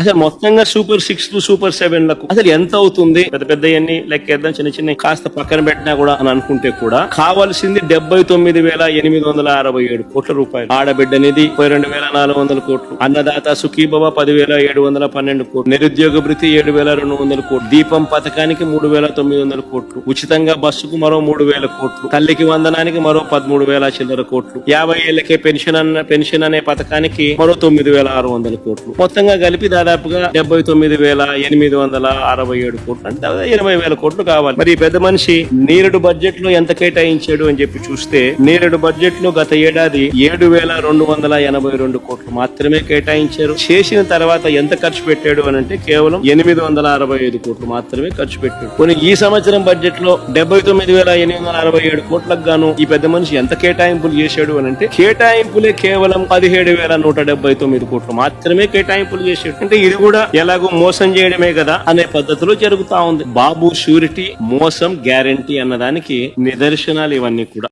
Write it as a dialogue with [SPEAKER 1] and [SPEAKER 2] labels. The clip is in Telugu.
[SPEAKER 1] అసలు మొత్తంగా సూపర్ సిక్స్ టు సూపర్ సెవెన్లకు అసలు ఎంత అవుతుంది? పెద్ద పెద్ద అన్ని లెక్కేద్దాం చిన్న చిన్న కాస్త పక్కన పెట్టినా కూడా అని అనుకుంటే కూడా కావాల్సింది డెబ్బై తొమ్మిది వేల ఎనిమిది వందల అరవై ఏడు కోట్ల రూపాయలు. ఆడబిడ్డ నిధి ముప్పై రెండు వేల నాలుగు వందల కోట్లు. అన్నదాత సుఖీబాబా పదివేల ఏడు వందల పన్నెండు కోట్లు. నిరుద్యోగ భృతి ఏడు వేల రెండు వందల కోట్లు. దీపం పథకానికి మూడు వేల తొమ్మిది వందల కోట్లు. ఉచితంగా బస్సుకు మరో మూడు వేల కోట్లు. తల్లికి వందనానికి మరో పదమూడు వేల చిల్లర కోట్లు. యాభై ఏళ్ళకే పెన్షన్ అన్న పెన్షన్ అనే పథకానికి మరో తొమ్మిది వేల ఆరు వందల కోట్లు. మొత్తంగా కలిపి దాదాపుగా డెబ్బై తొమ్మిది వేల ఎనిమిది వందల అరవై ఏడు కోట్లు. అంటే ఇరవై ఎనభై వేల కోట్లు కావాలి. మరి ఈ పెద్ద మనిషి నేరుడు బడ్జెట్లో ఎంత కేటాయించాడు అని చెప్పి చూస్తే నేరుడు బడ్జెట్లో గత ఏడాది ఏడు వేల రెండు వందల ఎనభై రెండు కోట్లు మాత్రమే కేటాయించారు. చేసిన తర్వాత ఎంత ఖర్చు పెట్టాడు అని అంటే కేవలం ఎనిమిది వందల అరవై ఐదు కోట్లు మాత్రమే ఖర్చు పెట్టాడు. కొన్ని ఈ సంవత్సరం బడ్జెట్లో డెబ్బై తొమ్మిది వేల ఎనిమిది వందల అరవై ఏడు కోట్లకు గాను ఈ పెద్ద మనిషి ఎంత కేటాయింపులు చేశాడు అని అంటే కేటాయింపులే కేవలం పదిహేడు వేల నూట డెబ్బై తొమ్మిది కోట్లు మాత్రమే కేటాయింపులు చేశాడు. అంటే ఇది కూడా ఎలాగో మోసం చేయడమే కదా అనే పద్ధతిలో జరుగుతా ఉంది. బాబు షూరిటీ మోసం గ్యారంటీ అన్నదానికి నిదర్శనాలు ఇవన్నీ కూడా.